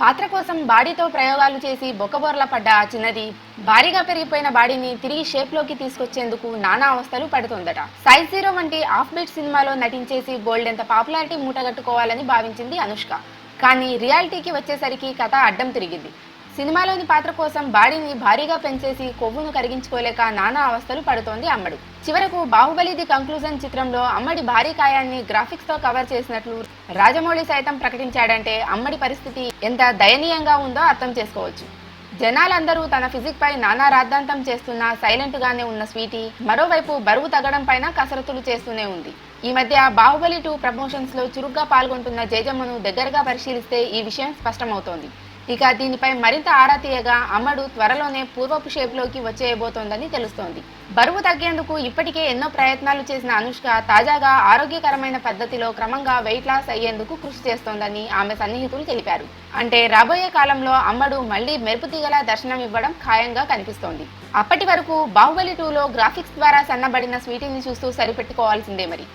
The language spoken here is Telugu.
పాత్ర కోసం బాడీతో ప్రయోగాలు చేసి బొక్కబోర్ల పడ్డ ఆ చిన్నది భారీగా పెరిగిపోయిన బాడీని తిరిగి షేప్లోకి తీసుకొచ్చేందుకు నానా అవస్థలు పడుతోందట. సైజ్ జీరో వంటి ఆఫ్ బీట్ సినిమాలో నటించేసి బోల్డ్ ఎంత పాపులారిటీ మూటగట్టుకోవాలని భావించింది అనుష్క. కానీ రియాలిటీకి వచ్చేసరికి కథ అడ్డం తిరిగింది. సినిమాలోని పాత్ర కోసం బాడీని భారీగా పెంచేసి కొవ్వును కరిగించుకోలేక నానా అవస్థలు పడుతోంది అమ్మడు. చివరకు బాహుబలి ది కంక్లూజన్ చిత్రంలో అమ్మడి భారీ కాయాన్ని గ్రాఫిక్స్తో కవర్ చేసినట్లు రాజమౌళి సైతం ప్రకటించాడంటే అమ్మడి పరిస్థితి ఎంత దయనీయంగా ఉందో అర్థం చేసుకోవచ్చు. జనాలందరూ తన ఫిజిక్ పై నానా రాద్ధాంతం చేస్తున్న సైలెంట్ గానే ఉన్న స్వీటీ మరోవైపు బరువు తగ్గడం పైన కసరత్తులు చేస్తూనే ఉంది. ఈ మధ్య బాహుబలి టూ ప్రమోషన్స్లో చురుగ్గా పాల్గొంటున్న జేజమ్మను దగ్గరగా పరిశీలిస్తే ఈ విషయం స్పష్టమవుతోంది. ఇక దీనిపై మరింత ఆరా తీయగా అమ్మడు త్వరలోనే పూర్వపు షేప్లోకి వచ్చేయబోతోందని తెలుస్తోంది. బరువు తగ్గేందుకు ఇప్పటికే ఎన్నో ప్రయత్నాలు చేసిన అనుష్క తాజాగా ఆరోగ్యకరమైన పద్ధతిలో క్రమంగా వెయిట్ లాస్ అయ్యేందుకు కృషి చేస్తోందని ఆమె సన్నిహితులు తెలిపారు. అంటే రాబోయే కాలంలో అమ్మడు మళ్ళీ మెరుపు తీగలా దర్శనం ఇవ్వడం ఖాయంగా కనిపిస్తోంది. అప్పటి వరకు బాహుబలి టూలో గ్రాఫిక్స్ ద్వారా సన్నబడిన స్వీటీని చూస్తూ సరిపెట్టుకోవాల్సిందే మరి.